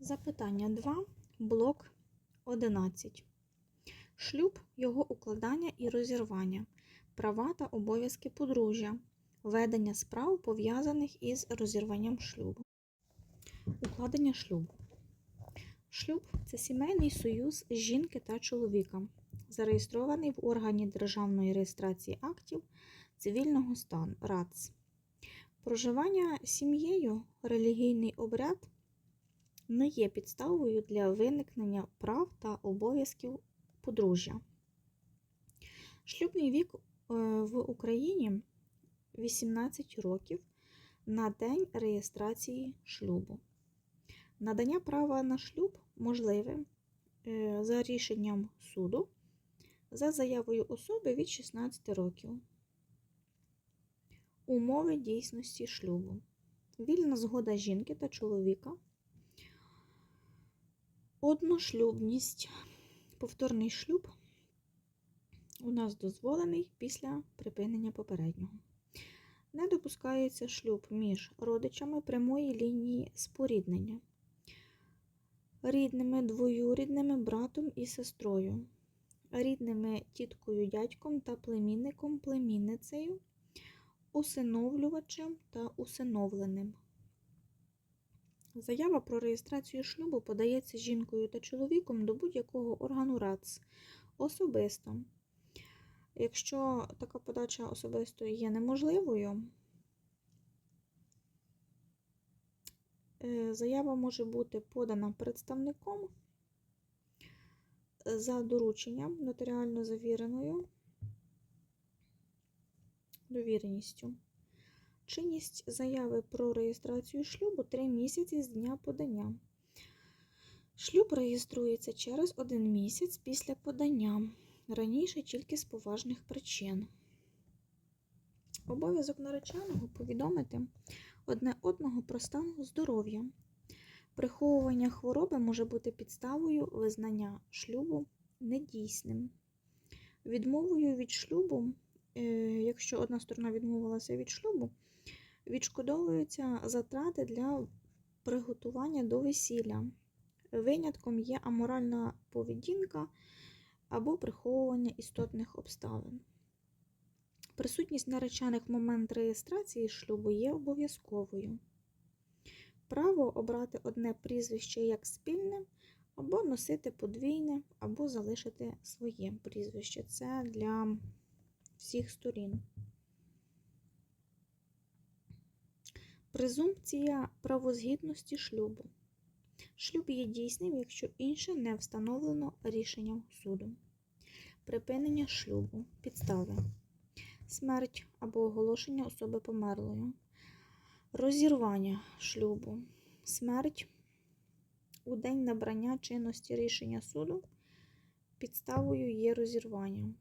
Запитання 2, блок 11. Шлюб, його укладання і розірвання, права та обов'язки подружжя, ведення справ, пов'язаних із розірванням шлюбу. Укладення шлюбу. Шлюб це сімейний союз жінки та чоловіка, зареєстрований в органі державної реєстрації актів цивільного стану РАЦ. Проживання сім'єю, релігійний обряд не є підставою для виникнення прав та обов'язків подружжя. Шлюбний вік е, в Україні 18 років на день реєстрації шлюбу. Надання права на шлюб можливе е, за рішенням суду за заявою особи від 16 років. Умови дійсності шлюбу. Вільна згода жінки та чоловіка. Одношлюбність. Повторний шлюб у нас дозволений після припинення попереднього. Не допускається шлюб між родичами прямої лінії споріднення, рідними двоюрідними братом і сестрою, рідними тіткою, дядьком та племінником, племінницею, усиновлювачем та усиновленим. Заява про реєстрацію шлюбу подається жінкою та чоловіком до будь-якого органу РАЦ особисто. Якщо така подача особисто є неможливою, е, заява може бути подана представником за дорученням нотаріально завіреною довіреністю. Чинність заяви про реєстрацію шлюбу 3 місяці з дня подання. Шлюб реєструється через один місяць після подання, раніше тільки з поважних причин. Обов'язок нареченого повідомити одне одного про стан здоров'я. Приховування хвороби може бути підставою визнання шлюбу недійсним. Відмовою від шлюбу, е, якщо одна сторона відмовилася від шлюбу, відшкодовуються затрати для приготування до весілля. Винятком є аморальна поведінка або приховування істотних обставин. Присутність наречених в момент реєстрації шлюбу є обов'язковою. Право обрати одне прізвище як спільне, або носити подвійне, або залишити своє прізвище. Це для всіх сторін. Презумпція правозгідності шлюбу. Шлюб є дійсним, якщо інше не встановлено рішенням суду. Припинення шлюбу. Підстави. Смерть або оголошення особи померлою. Розірвання шлюбу. Смерть у день набрання чинності рішення суду. Підставою є розірвання.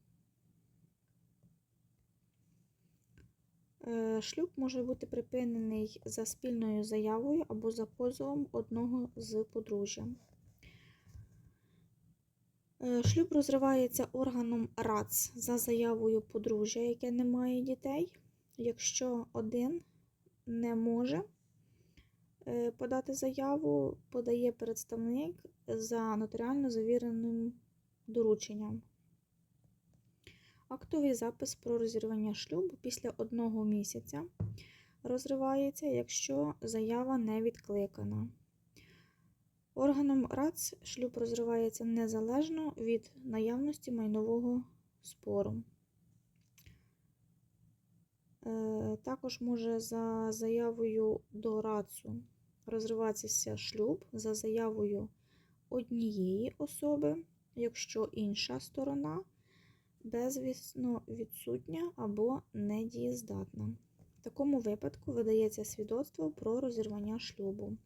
Шлюб може бути припинений за спільною заявою або за позовом одного з подружжя. Е, Шлюб розривається органом РАЦ за заявою подружжя, яке не має дітей, якщо один не може е, подати заяву, подає представник за нотаріально завіреним дорученням. Актовий запис про розірвання шлюбу після одного місяця розривається, якщо заява не відкликана. Органом РАЦ шлюб розривається незалежно від наявності майнового спору. Е, Також може за заявою до РАЦу розриватися шлюб за заявою однієї особи, якщо інша сторона безвісно відсутня або недієздатна. В такому випадку видається свідоцтво про розірвання шлюбу.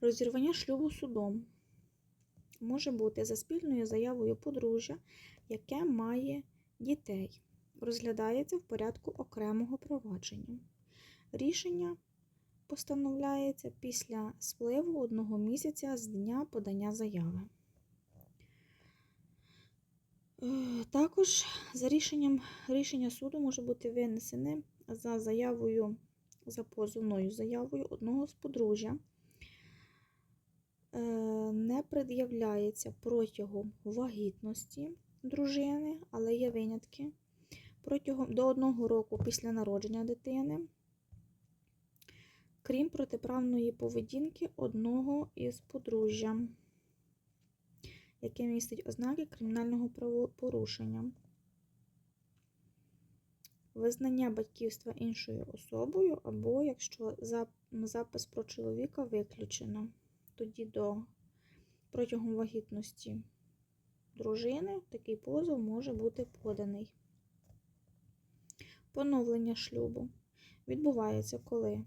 Розірвання шлюбу судом може бути за спільною заявою подружжя, яке має дітей. Розглядається в порядку окремого провадження. Рішення постановляється після спливу одного місяця з дня подання заяви. Е, Також за рішенням рішення суду може бути винесене за заявою, за позовною заявою одного з подружжя. Е, не пред'являється протягом вагітності дружини, але є винятки. Протягом до одного року після народження дитини, крім протиправної поведінки одного із подружжя, яке містить ознаки кримінального правопорушення. Визнання батьківства іншою особою, або якщо запис про чоловіка виключено, тоді до протягом вагітності дружини такий позов може бути поданий. Поновлення шлюбу відбувається, коли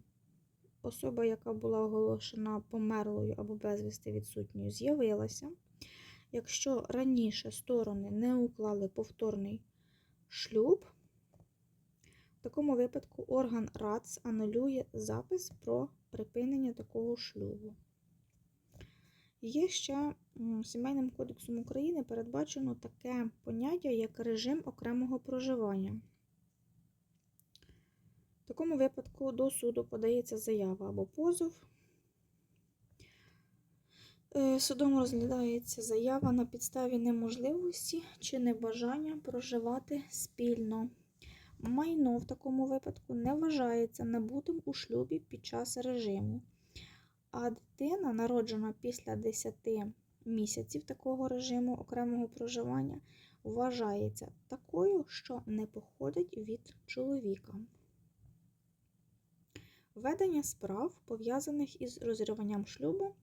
особа, яка була оголошена померлою або безвісти відсутньою, з'явилася. Якщо раніше сторони не уклали повторний шлюб, в такому випадку орган РАЦ анулює запис про припинення такого шлюбу. Є ще Сімейним кодексом України передбачено таке поняття, як режим окремого проживання. В такому випадку до суду подається заява або позов. Е, Судом розглядається заява на підставі неможливості чи небажання проживати спільно. Майно в такому випадку не вважається набутим у шлюбі під час режиму. А дитина, народжена після 10 місяців такого режиму окремого проживання, вважається такою, що не походить від чоловіка. Ведення справ, пов'язаних із розірванням шлюбу,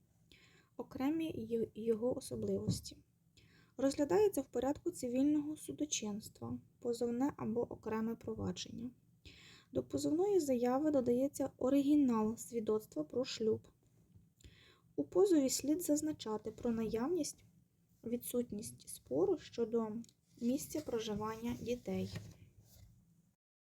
окремі його особливості. Розглядається в порядку цивільного судочинства, позовне або окреме провадження. До позовної заяви додається оригінал свідоцтва про шлюб. У позові слід зазначати про наявність, відсутність спору щодо місця проживання дітей.